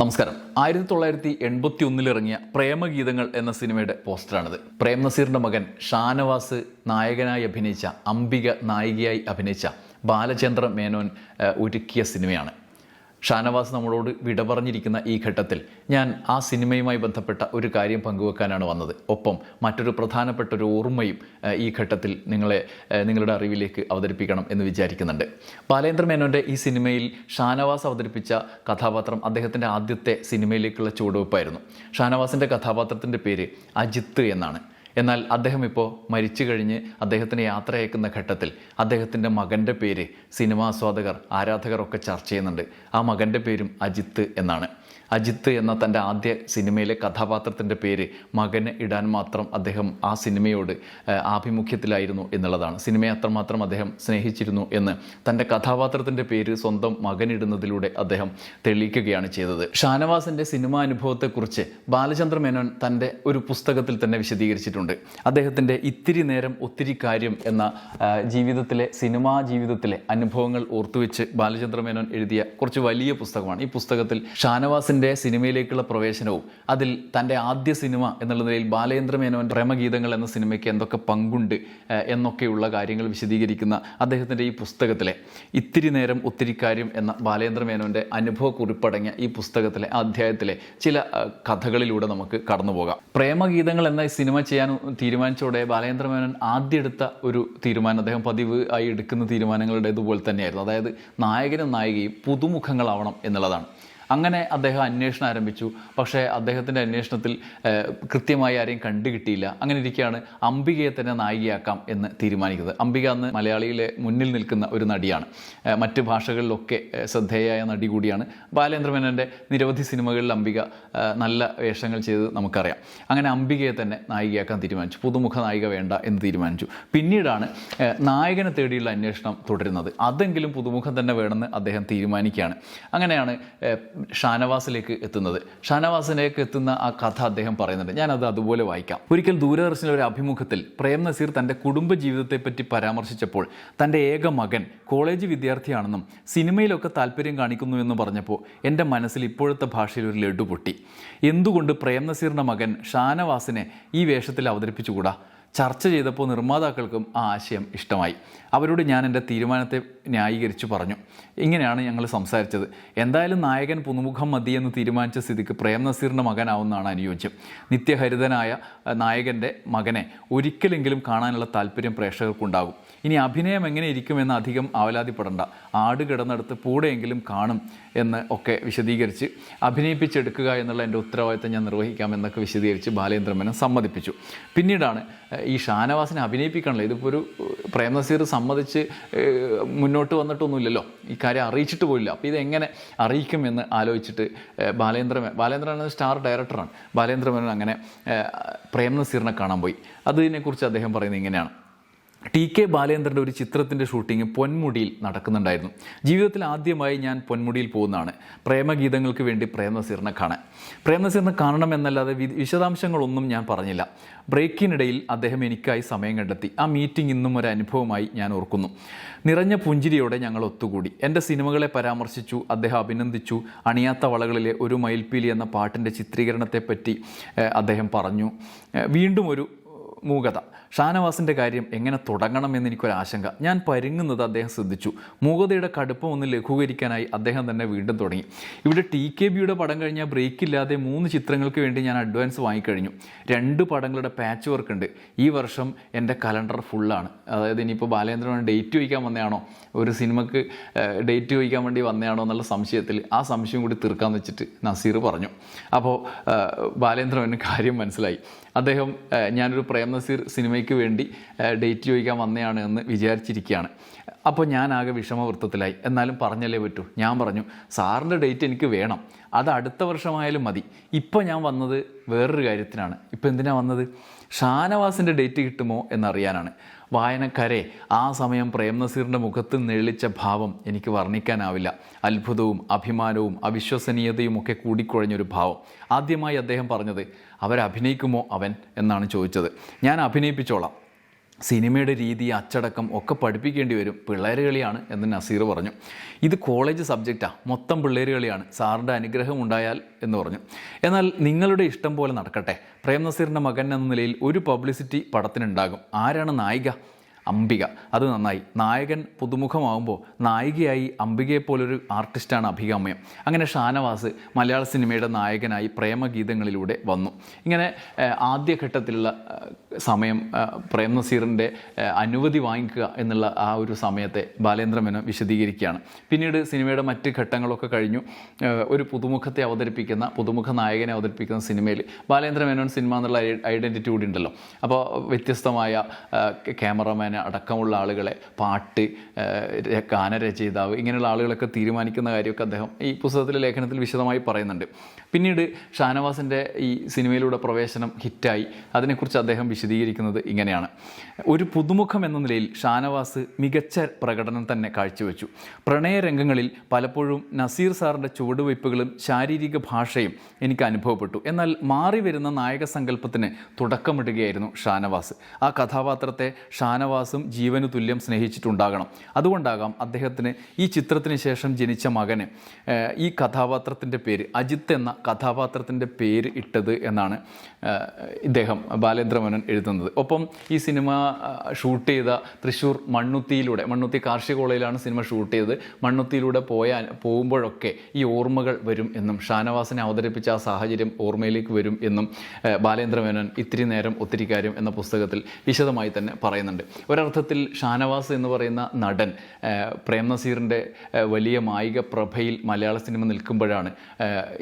നമസ്കാരം. ആയിരത്തി തൊള്ളായിരത്തി എൺപത്തി ഒന്നിൽ ഇറങ്ങിയ പ്രേമഗീതങ്ങൾ എന്ന സിനിമയുടെ പോസ്റ്ററാണിത്. പ്രേം നസീറിന്റെ മകൻ ഷാനവാസ് നായകനായി അഭിനയിച്ച അംബിക നായികയായി അഭിനയിച്ച ബാലചന്ദ്ര മേനോൻ ഒരുക്കിയ സിനിമയാണ്. ഷാനവാസ് നമ്മളോട് വിട പറഞ്ഞിരിക്കുന്ന ഈ ഘട്ടത്തിൽ ഞാൻ ആ സിനിമയുമായി ബന്ധപ്പെട്ട ഒരു കാര്യം പങ്കുവെക്കാനാണ് വന്നത്. ഒപ്പം മറ്റൊരു പ്രധാനപ്പെട്ട ഒരു ഓർമ്മയും ഈ ഘട്ടത്തിൽ നിങ്ങളെ നിങ്ങളുടെ അറിവിലേക്ക് അവതരിപ്പിക്കണം എന്ന് വിചാരിക്കുന്നുണ്ട്. ബാലേന്ദ്ര മേനോന്റെ ഈ സിനിമയിൽ ഷാനവാസ് അവതരിപ്പിച്ച കഥാപാത്രം അദ്ദേഹത്തിന്റെ ആദ്യത്തെ സിനിമയിലേക്കുള്ള ചുവടുവെപ്പായിരുന്നു ഷാനവാസിന്റെ കഥാപാത്രത്തിന്റെ പേര് അജിത്ത് എന്നാണ്. എന്നാൽ അദ്ദേഹം ഇപ്പോൾ മരിച്ചു കഴിഞ്ഞ് അദ്ദേഹത്തിന് യാത്ര അയക്കുന്ന ഘട്ടത്തിൽ അദ്ദേഹത്തിന്റെ മകന്റെ പേര് സിനിമാസ്വാദകർ ആരാധകർ ഒക്കെ ചർച്ച ചെയ്യുന്നുണ്ട്. ആ മകന്റെ പേരും അജിത്ത് എന്നാണ്. അജിത്ത് എന്ന തന്റെ ആദ്യ സിനിമയിലെ കഥാപാത്രത്തിന്റെ പേര് മകന് ഇടാൻ മാത്രം അദ്ദേഹം ആ സിനിമയോട് ആഭിമുഖ്യത്തിലായിരുന്നു എന്നുള്ളതാണ്. സിനിമയെ അത്രമാത്രം അദ്ദേഹം സ്നേഹിച്ചിരുന്നു എന്ന് തന്റെ കഥാപാത്രത്തിന്റെ പേര് സ്വന്തം മകനിടുന്നതിലൂടെ അദ്ദേഹം തെളിയിക്കുകയാണ് ചെയ്തത്. ഷാനവാസിന്റെ സിനിമാ അനുഭവത്തെക്കുറിച്ച് ബാലചന്ദ്ര മേനോൻ തന്റെ ഒരു പുസ്തകത്തിൽ തന്നെ വിശദീകരിച്ചിട്ടുണ്ട്. അദ്ദേഹത്തിന്റെ ഇത്തിരി നേരം ഒത്തിരി കാര്യം എന്ന ജീവിതത്തിലെ സിനിമാ ജീവിതത്തിലെ അനുഭവങ്ങൾ ഓർത്തുവെച്ച് ബാലചന്ദ്ര മേനോൻ എഴുതിയ കുറച്ച് വലിയ പുസ്തകമാണ്. ഈ പുസ്തകത്തിൽ ഷാനവാസിന്റെ സിനിമയിലേക്കുള്ള പ്രവേശനവും അതിൽ തന്റെ ആദ്യ സിനിമ എന്നുള്ള നിലയിൽ ബാലേന്ദ്ര മേനോൻ പ്രേമഗീതങ്ങൾ എന്ന സിനിമയ്ക്ക് എന്തൊക്കെ പങ്കുണ്ട് എന്നൊക്കെയുള്ള കാര്യങ്ങൾ വിശദീകരിക്കുന്ന അദ്ദേഹത്തിന്റെ ഈ പുസ്തകത്തിലെ ഇത്തിരി നേരം ഒത്തിരി കാര്യം എന്ന ബാലേന്ദ്ര മേനോന്റെ അനുഭവ കുറിപ്പടങ്ങിയ ഈ പുസ്തകത്തിലെ അധ്യായത്തിലെ ചില കഥകളിലൂടെ നമുക്ക് കടന്നു പോകാം. പ്രേമഗീതങ്ങൾ എന്ന സിനിമ ചെയ്യാൻ തീരുമാനിച്ചോടെ ബാലേന്ദ്ര മേനോൻ ആദ്യം എടുത്ത ഒരു തീരുമാനം അദ്ദേഹം പതിവ് ആയി എടുക്കുന്ന തീരുമാനങ്ങളുടെ ഇതുപോലെ തന്നെയായിരുന്നു. അതായത് നായകനും നായികയും പുതുമുഖങ്ങളാവണം എന്നുള്ളതാണ്. അങ്ങനെ അദ്ദേഹം അന്വേഷണം ആരംഭിച്ചു. പക്ഷേ അദ്ദേഹത്തിന്റെ അന്വേഷണത്തിൽ കൃത്യമായി ആരെയും കണ്ടുകിട്ടിയില്ല. അങ്ങനെ ഇരിക്കുകയാണ് അംബികയെ തന്നെ നായികയാക്കാം എന്ന് തീരുമാനിക്കുന്നത്. അംബിക അന്ന് മലയാളിയിലെ മുന്നിൽ നിൽക്കുന്ന ഒരു നടിയാണ്. മറ്റ് ഭാഷകളിലൊക്കെ ശ്രദ്ധേയായ നടി കൂടിയാണ്. ബാലേന്ദ്ര മേനോന്റെ നിരവധി സിനിമകളിൽ അംബിക നല്ല വേഷങ്ങൾ ചെയ്ത് നമുക്കറിയാം. അങ്ങനെ അംബികയെ തന്നെ നായികയാക്കാൻ തീരുമാനിച്ചു. പുതുമുഖ നായിക വേണ്ട എന്ന് തീരുമാനിച്ചു. പിന്നീടാണ് നായകനെ തേടിയുള്ള അന്വേഷണം തുടരുന്നത്. അതെങ്കിലും പുതുമുഖം തന്നെ വേണമെന്ന് അദ്ദേഹം തീരുമാനിക്കുകയാണ്. അങ്ങനെയാണ് ഷാനവാസിലേക്ക് എത്തുന്നത്. ഷാനവാസിലേക്ക് എത്തുന്ന ആ കഥ അദ്ദേഹം പറയുന്നുണ്ട്. ഞാനത് അതുപോലെ വായിക്കാം. ഒരിക്കൽ ദൂരദർശനിലെ ഒരു അഭിമുഖത്തിൽ പ്രേം നസീർ തന്റെ കുടുംബ ജീവിതത്തെപ്പറ്റി പരാമർശിച്ചപ്പോൾ തന്റെ ഏക മകൻ കോളേജ് വിദ്യാർത്ഥിയാണെന്നും സിനിമയിലൊക്കെ താല്പര്യം കാണിക്കുന്നു എന്ന് പറഞ്ഞപ്പോൾ എന്റെ മനസ്സിൽ ഇപ്പോഴത്തെ ഭാഷയിൽ ഒരു ലഡു പൊട്ടി. എന്തുകൊണ്ട് പ്രേം നസീറിന്റെ മകൻ ഷാനവാസിനെ ഈ വേഷത്തിൽ അവതരിപ്പിച്ചുകൂടാ? ചർച്ച ചെയ്തപ്പോൾ നിർമ്മാതാക്കൾക്കും ആ ആശയം ഇഷ്ടമായി. അവരോട് ഞാൻ എന്റെ തീരുമാനത്തെ ന്യായീകരിച്ച് പറഞ്ഞു. ഇങ്ങനെയാണ് ഞങ്ങൾ സംസാരിച്ചത്. എന്തായാലും നായകൻ പുതുമുഖം മതി എന്ന് തീരുമാനിച്ച സ്ഥിതിക്ക് പ്രേം നസീറിന്റെ മകനാവുന്നതാണ് അനുയോജ്യം. നിത്യഹരിതനായ നായകന്റെ മകനെ ഒരിക്കലെങ്കിലും കാണാനുള്ള താല്പര്യം പ്രേക്ഷകർക്കുണ്ടാകും. ഇനി അഭിനയം എങ്ങനെ ഇരിക്കുമെന്ന് അധികം ആവലാതിപ്പെടണ്ട. ആട് കിടന്നെടുത്ത് പൂടെയെങ്കിലും കാണും എന്ന് ഒക്കെ വിശദീകരിച്ച് അഭിനയിപ്പിച്ചെടുക്കുക എന്നുള്ള എന്റെ ഉത്തരവാദിത്തം ഞാൻ നിർവഹിക്കാമെന്നൊക്കെ വിശദീകരിച്ച് ബാലേന്ദ്രമേനൻ സമ്മതിപ്പിച്ചു. പിന്നീടാണ് ഈ ഷാനവാസിനെ അഭിനയിപ്പിക്കണല്ലോ. ഇതിപ്പോൾ ഒരു പ്രേംനസീർ പ്രേം നസീർ സമ്മതിച്ച് മുന്നോട്ട് വന്നിട്ടൊന്നുമില്ലല്ലോ. ഈ കാര്യം അറിയിച്ചിട്ട് പോയില്ല. അപ്പോൾ ഇതെങ്ങനെ അറിയിക്കും എന്ന് ആലോചിച്ചിട്ട് ബാലേന്ദ്ര ബാലേന്ദ്രൻ സ്റ്റാർ ഡയറക്ടറാണ്. ബാലേന്ദ്രമേനൻ അങ്ങനെ പ്രേംനസീറിനെ പ്രേം നസീറിനെ കാണാൻ പോയി. അതിനെക്കുറിച്ച് അദ്ദേഹം പറയുന്നത് ഇങ്ങനെയാണ്. ടി കെ ബാലേന്ദ്രന്റെ ഒരു ചിത്രത്തിന്റെ ഷൂട്ടിംഗ് പൊന്മുടിയിൽ നടക്കുന്നുണ്ടായിരുന്നു. ജീവിതത്തിൽ ആദ്യമായി ഞാൻ പൊന്മുടിയിൽ പോകുന്നതാണ്. പ്രേമഗീതങ്ങൾക്ക് വേണ്ടി പ്രേമനസീറിനെ കാണാൻ. പ്രേമനസീറിനെ കാണണം എന്നല്ലാതെ വിശദാംശങ്ങളൊന്നും ഞാൻ പറഞ്ഞില്ല. ബ്രേക്കിനിടയിൽ അദ്ദേഹം എനിക്കായി സമയം കണ്ടെത്തി. ആ മീറ്റിംഗ് ഇന്നും ഒരു അനുഭവമായി ഞാൻ ഓർക്കുന്നു. നിറഞ്ഞ പുഞ്ചിരിയോടെ ഞങ്ങൾ ഒത്തുകൂടി. എന്റെ സിനിമകളെ പരാമർശിച്ചു അദ്ദേഹം അഭിനന്ദിച്ചു. അണിയാത്ത വളകളിലെ ഒരു മയിൽപ്പീലി എന്ന പാട്ടിന്റെ ചിത്രീകരണത്തെപ്പറ്റി അദ്ദേഹം പറഞ്ഞു. വീണ്ടും ഒരു മൂകത. ഷാനവാസിന്റെ കാര്യം എങ്ങനെ തുടങ്ങണം എനിക്കൊരാശങ്ക ഞാൻ പരുങ്ങുന്നത് അദ്ദേഹം ശ്രദ്ധിച്ചു. മൂകതയുടെ കടുപ്പം ഒന്ന് ലഘൂകരിക്കാനായി അദ്ദേഹം തന്നെ വീണ്ടും തുടങ്ങി. ഇവിടെ ടി കെ ബിയുടെ പടം കഴിഞ്ഞാൽ ബ്രേക്ക് ഇല്ലാതെ മൂന്ന് ചിത്രങ്ങൾക്ക് വേണ്ടി ഞാൻ അഡ്വാൻസ് വാങ്ങിക്കഴിഞ്ഞു. രണ്ട് പടങ്ങളുടെ പാച്ച് വർക്ക് ഉണ്ട് ഈ വർഷം എന്റെ കലണ്ടർ ഫുള്ളാണ്. അതായത് ഇനിയിപ്പോൾ ബാലേന്ദ്രൻ ഡേറ്റ് ചോദിക്കാൻ വന്നതാണോ ഒരു സിനിമക്ക് ഡേറ്റ് ചോദിക്കാൻ വേണ്ടി വന്നതാണോ എന്നുള്ള സംശയത്തിൽ ആ സംശയം കൂടി തീർക്കാമെന്ന് വെച്ചിട്ട് നസീർ പറഞ്ഞു. അപ്പോൾ ബാലേന്ദ്രന് കാര്യം മനസ്സിലായി. അദ്ദേഹം ഞാനൊരു പ്രേം നസീർ സിനിമയ്ക്ക് വേണ്ടി ഡേറ്റ് ചോദിക്കാൻ വന്നതാണ് എന്ന് വിചാരിച്ചിരിക്കുകയാണ്. അപ്പോൾ ഞാൻ ആകെ വിഷമവൃത്തത്തിലായി. എന്നാലും പറഞ്ഞല്ലേ പറ്റൂ. ഞാൻ പറഞ്ഞു സാറിന്റെ ഡേറ്റ് എനിക്ക് വേണം. അത് അടുത്ത വർഷമായാലും മതി. ഇപ്പോൾ ഞാൻ വന്നത് വേറൊരു കാര്യത്തിനാണ്. ഇപ്പോൾ എന്തിനാണ് വന്നത്? ഷാനവാസിന്റെ ഡേറ്റ് കിട്ടുമോ എന്നറിയാനാണ്. വായനക്കാരെ ആ സമയം പ്രേംനസീറിന്റെ മുഖത്ത് നെളിച്ച ഭാവം എനിക്ക് വർണിക്കാനാവില്ല. അത്ഭുതവും അഭിമാനവും അവിശ്വസനീയതയും ഒക്കെ കൂടിക്കുഴഞ്ഞൊരു ഭാവം. ആദ്യമായി അദ്ദേഹം പറഞ്ഞത് അവരഭിനയിക്കുമോ അവൻ? എന്നാണ് ചോദിച്ചത്. ഞാൻ അഭിനയിപ്പിച്ചോളാം. സിനിമയുടെ രീതി അച്ചടക്കം ഒക്കെ പഠിപ്പിക്കേണ്ടി വരും. പിള്ളേർ കളിയാണ് എന്ന് നസീർ പറഞ്ഞു. ഇത് കോളേജ് സബ്ജക്റ്റാണ് മൊത്തം പിള്ളേർ കളിയാണ്. സാറിന്റെ അനുഗ്രഹം ഉണ്ടായാൽ എന്ന് പറഞ്ഞു. എന്നാൽ നിങ്ങളുടെ ഇഷ്ടം പോലെ നടക്കട്ടെ. പ്രേം നസീറിന്റെ മകൻ എന്ന നിലയിൽ ഒരു പബ്ലിസിറ്റി പടത്തിനുണ്ടാകും. ആരാണ് നായിക? അംബിക. അത് നന്നായി. നായകൻ പുതുമുഖമാകുമ്പോൾ നായികയായി അംബികയെ പോലൊരു ആർട്ടിസ്റ്റാണ് അഭികാമ്യം. അങ്ങനെ ഷാനവാസ് മലയാള സിനിമയുടെ നായകനായി പ്രേമഗീതങ്ങളിലൂടെ വന്നു. ഇങ്ങനെ ആദ്യഘട്ടത്തിലുള്ള സമയം പ്രേം നസീറിന്റെ അനുമതി വാങ്ങിക്കുക എന്നുള്ള ആ ഒരു സമയത്തെ ബാലേന്ദ്ര മേനോൻ വിശദീകരിക്കുകയാണ്. പിന്നീട് സിനിമയുടെ മറ്റ് ഘട്ടങ്ങളൊക്കെ കഴിഞ്ഞു. ഒരു പുതുമുഖത്തെ അവതരിപ്പിക്കുന്ന പുതുമുഖ നായകനെ അവതരിപ്പിക്കുന്ന സിനിമയിൽ ബാലേന്ദ്ര മേനോൻ സിനിമ എന്നുള്ള ഐഡന്റിറ്റി കൂടി ഉണ്ടല്ലോ. അപ്പോൾ വ്യത്യസ്തമായ ക്യാമറമാൻ അടക്കമുള്ള ആളുകളെ പാട്ട് ഗാനരചയിതാവ് ഇങ്ങനെയുള്ള ആളുകളൊക്കെ തീരുമാനിക്കുന്ന കാര്യമൊക്കെ അദ്ദേഹം ഈ പുസ്തകത്തിലെ ലേഖനത്തിൽ വിശദമായി പറയുന്നുണ്ട്. പിന്നീട് ഷാനവാസിന്റെ ഈ സിനിമയിലൂടെ പ്രവേശനം ഹിറ്റായി. അതിനെക്കുറിച്ച് അദ്ദേഹം വിശദീകരിക്കുന്നത് ഇങ്ങനെയാണ്. ഒരു പുതുമുഖം എന്ന നിലയിൽ ഷാനവാസ് മികച്ച പ്രകടനം തന്നെ കാഴ്ചവെച്ചു. പ്രണയരംഗങ്ങളിൽ പലപ്പോഴും നസീർ സാറിന്റെ ചുവടുവയ്പ്പുകളും ശാരീരിക ഭാഷയും എനിക്ക് അനുഭവപ്പെട്ടു. എന്നാൽ മാറി വരുന്ന നായക സങ്കല്പത്തിന് തുടക്കമിടുകയായിരുന്നു ഷാനവാസ്. ആ കഥാപാത്രത്തെ ഷാനവാസും ജീവനു തുല്യം സ്നേഹിച്ചിട്ടുണ്ടാകണം. അതുകൊണ്ടാകാം അദ്ദേഹത്തിന് ഈ ചിത്രത്തിന് ശേഷം ജനിച്ച മകന് ഈ കഥാപാത്രത്തിന്റെ പേര് അജിത്ത് എന്ന കഥാപാത്രത്തിന്റെ പേര് ഇട്ടത് എന്നാണ് ഇദ്ദേഹം ബാലേന്ദ്രമേനോൻ എഴുതുന്നത്. ഒപ്പം ഈ സിനിമ ഷൂട്ട് ചെയ്ത തൃശ്ശൂർ മണ്ണുത്തിയിലൂടെ മണ്ണുത്തി കാർഷിക കോളേജിലാണ് സിനിമ ഷൂട്ട് ചെയ്തത്. മണ്ണുത്തിയിലൂടെ പോയാൽ പോകുമ്പോഴൊക്കെ ഈ ഓർമ്മകൾ വരും എന്നും ഷാനവാസിനെ അവതരിപ്പിച്ച ആ സാഹചര്യം ഓർമ്മയിലേക്ക് വരും എന്നും ബാലേന്ദ്രമേനോൻ ഇത്തിരി നേരം ഒത്തിരി കാര്യം എന്ന പുസ്തകത്തിൽ വിശദമായി തന്നെ പറയുന്നുണ്ട്. ഒരർത്ഥത്തിൽ ഷാനവാസ് എന്ന് പറയുന്ന നടൻ പ്രേം നസീറിന്റെ വലിയ മായിക പ്രഭയിൽ മലയാള സിനിമ നിൽക്കുമ്പോഴാണ്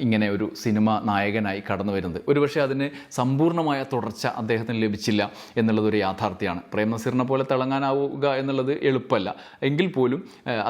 ഇങ്ങനെ ഒരു സിനിമ നായകനായി കടന്നു വരുന്നത്. ഒരുപക്ഷെ അതിന് സമ്പൂർണമായ തുടർച്ച അദ്ദേഹത്തിന് ലഭിച്ചില്ല എന്നുള്ളതൊരു യാഥാർത്ഥ്യമാണ്. പ്രേം നസീറിനെ പോലെ തിളങ്ങാനാവുക എന്നുള്ളത് എളുപ്പമല്ല. എങ്കിൽ പോലും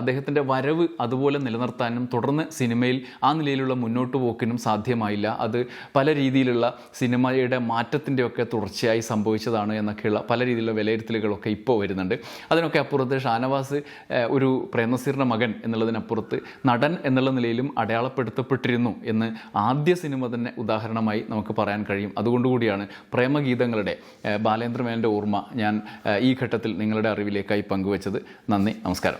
അദ്ദേഹത്തിന്റെ വരവ് അതുപോലെ നിലനിർത്താനും തുടർന്ന് സിനിമയിൽ ആ നിലയിലുള്ള മുന്നോട്ട് പോക്കിനും സാധ്യമായില്ല. അത് പല രീതിയിലുള്ള സിനിമയുടെ മാറ്റത്തിന്റെയൊക്കെ തുടർച്ചയായി സംഭവിച്ചതാണ് എന്നൊക്കെയുള്ള പല രീതിയിലുള്ള വിലയിരുത്തലുകളൊക്കെ ഇപ്പോൾ വരുന്നുണ്ട്. അതിനൊക്കെ അപ്പുറത്ത് ഷാനവാസ് ഒരു പ്രേംനസീറിന്റെ മകൻ എന്നുള്ളതിനപ്പുറത്ത് നടൻ എന്നുള്ള നിലയിലും അടയാളപ്പെടുത്തപ്പെട്ടിരുന്നു എന്ന് ആദ്യ സിനിമ തന്നെ ഉദാഹരണമായി നമുക്ക് പറയാൻ കഴിയും. അതുകൊണ്ടുകൂടിയാണ് പ്രേമഗീതങ്ങളുടെ ബാലേന്ദ്രമേന്റെ ബാലേന്ദ്ര ഓർമ്മ ഞാൻ ഈ ഘട്ടത്തിൽ നിങ്ങളുടെ അറിവിലേക്കായി പങ്കുവച്ചത്. നന്ദി നമസ്കാരം.